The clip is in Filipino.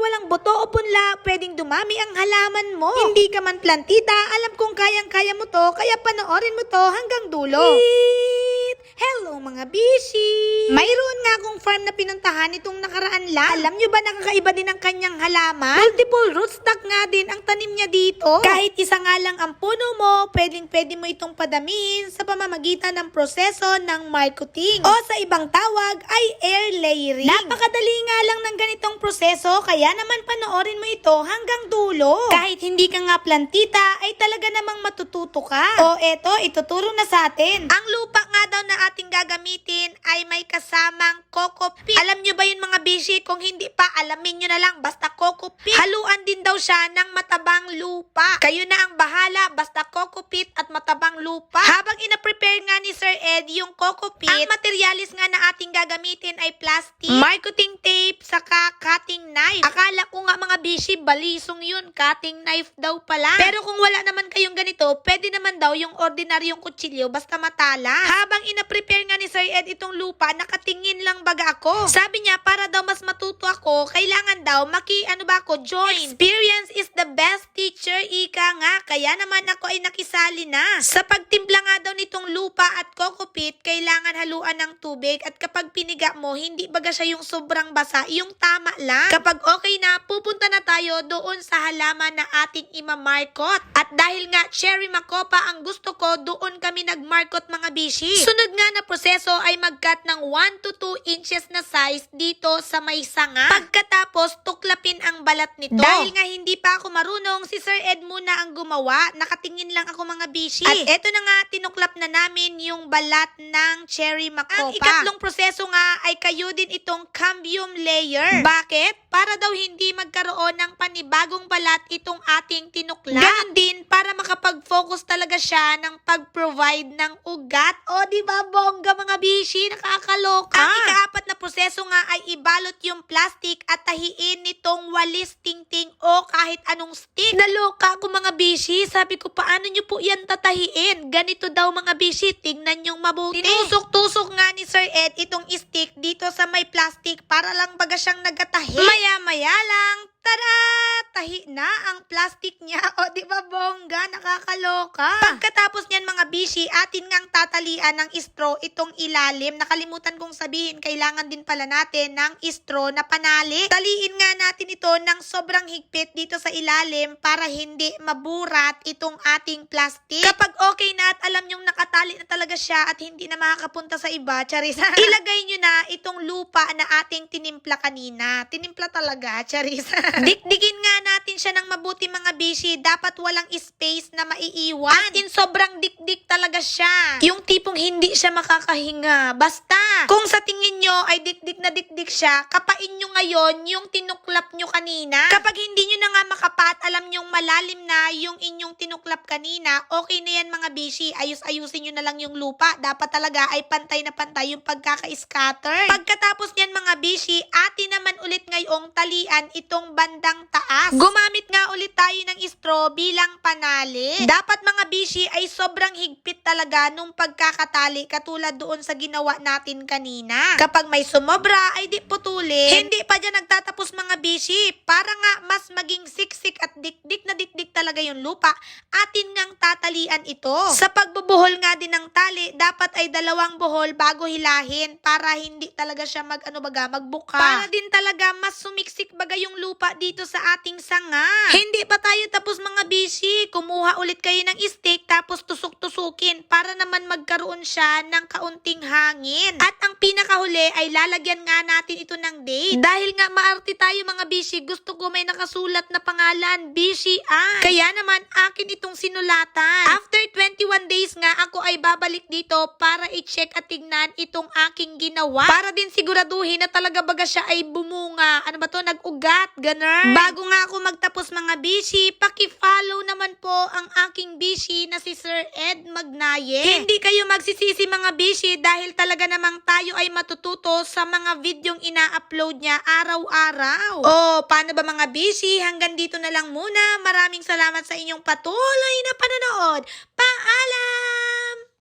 walang buto o punla, pwedeng dumami ang halaman mo. Hindi ka man plantita, alam kong kayang-kaya mo to, kaya panoorin mo to hanggang dulo. Hello mga bishi! Mayroon nga akong farm na pinuntahan itong nakaraan lang. Alam nyo ba nakakaiba din ang kanyang halaman? Multiple rootstock nga din ang tanim niya dito. Kahit isa nga lang ang puno mo, pwedeng pwede mo itong padamihin sa pamamagitan ng proseso ng marketing. O sa ibang tawag ay air layering. Napakadali nga lang ng ganitong proseso, kaya naman panoorin mo ito hanggang dulo. Kahit hindi ka nga plantita, ay talaga namang matututo ka. O eto, ituturo na sa atin. Ang lupa nga daw na ating gagamitin ay may kasamang coco peat. Alam nyo ba yun mga bishi? Kung hindi pa, alamin nyo na lang. Basta coco peat. Haluan din daw siya ng matabang lupa. Kayo na ang bahala. Basta coco peat at matabang lupa. Habang ina-prepare nga ni Sir Ed yung coco peat, ang materialis nga na ating gagamitin ay plastic, marketing tape, saka cutting knife. Akala ko nga mga bishi, balisong yun. Cutting knife daw pala. Pero kung wala naman kayong ganito, pwede naman daw yung ordinaryong kutsilyo basta matala. Habang ina-prepare nga ni Sir Ed itong lupa, nakatingin lang baga ako. Sabi niya, para daw mas matuto ako, kailangan daw maki, ano ba ako, join. Experience is the best teacher, ika nga. Kaya naman ako ay nakisali na. Sa pagtimpla nga daw nitong lupa at coco peat, kailangan haluan ng tubig at kapag piniga mo, hindi baga siya yung sobrang basa, yung tama lang. Kapag okay na, pupunta na tayo doon sa halaman na ating imamarkot. At dahil nga cherry makopa ang gusto ko, doon kami nagmarkot mga bishi. Sunod nga na proseso ay mag-cut ng 1 to 2 inches na size dito sa may sanga. Pagkatapos, tuklapin ang balat nito. Dahil nga hindi pa ako marunong, si Sir Ed muna ang gumawa. Nakatingin lang ako mga bishi. At eto na nga, tinuklap na namin yung balat ng cherry makopa. Ang ikatlong proseso nga ay kayo din itong cambium layer. Bakit? Para daw hindi magkaroon ng panibagong balat itong ating tinuklap. Ganon din para makapag-focus talaga siya ng pag-provide ng ugat. O di ba bongga mga bishi, nakakaloka. Ang ikaapat na proseso nga ay ibalot yung plastic at tahiin nitong walis tingting o kahit anong stick. Naloka ako mga bishi. Sabi ko, paano nyo po yan tatahiin? Ganito daw mga bishi, tingnan yung mabuti. Tinusok-tusok nga ni Sir Ed itong stick dito sa may plastic para lang baga siyang nagatahi. Maya-maya lang, Tara! Tahi na ang plastic niya. O, di ba bongga? Nakakaloka. Pagkatapos niyan mga bishi, atin ngang tatalian ng straw itong ilalim. Nakalimutan kong sabihin, kailangan din pala natin ng straw na panali. Taliin nga natin ito ng sobrang higpit dito sa ilalim para hindi maburat itong ating plastic. Kapag okay na at alam nyong nakatali na talaga siya at hindi na makakapunta sa iba, charis. Ilagay nyo na itong lupa na ating tinimpla kanina. Tinimpla talaga, charis. Dikdikin nga natin siya ng mabuti mga bishi. Dapat walang space na maiiwan. As in, sobrang dikdik talaga siya. Yung tipong hindi siya makakahinga. Basta, kung sa tingin nyo ay dikdik na dikdik siya, kapain nyo ngayon yung tinuklap nyo kanina. Kapag hindi nyo na nga makapat, alam nyong malalim na yung inyong tinuklap kanina, okay na yan mga bishi. Ayus-ayusin nyo na lang yung lupa. Dapat talaga ay pantay na pantay yung pagkaka-scatter. Pagkatapos nyan mga bishi, atin naman ulit ngayong talian itong bandang taas. Gumamit nga ulit tayo ng straw bilang panali. Dapat mga bishi ay sobrang higpit talaga nung pagkakatali katulad doon sa ginawa natin kanina. Kapag may sumobra ay di putulin. Hindi pa dyan nagtatapos mga bishi. Para nga mas maging siksik at dikdik na dikdik talaga yung lupa, atin ngang tatalian ito. Sa pagbubuhol nga din ng tali, dapat ay dalawang buhol bago hilahin para hindi talaga siya mag ano baga magbuka. Para din talaga mas sumiksik baga yung lupa dito sa ating sanga. Hindi pa tayo tapos mga bishi. Kumuha ulit kayo ng stick tapos tusok-tusukin para naman magkaroon siya ng kaunting hangin. At ang pinakahuli ay lalagyan nga natin ito ng date. Dahil nga maarte tayo mga bishi, gusto ko may nakasulat na pangalan, Bishi Ann. Kaya naman akin itong sinulatan. After 21 days nga ako ay babalik dito para i-check at tignan itong aking ginawa. Para din siguraduhin na talaga baga siya ay bumunga. Ano ba to? Nag-ugat. Ganun. Bago nga ako magtapos mga bishi, paki-follow naman po ang aking bishi na si Sir Ed Magnaye. Hindi kayo magsisisi mga bishi dahil talaga namang tayo ay matututo sa mga videong ina-upload niya araw-araw. Oh, paano ba mga bishi? Hanggang dito na lang muna. Maraming salamat sa inyong patuloy na panonood. Paalam!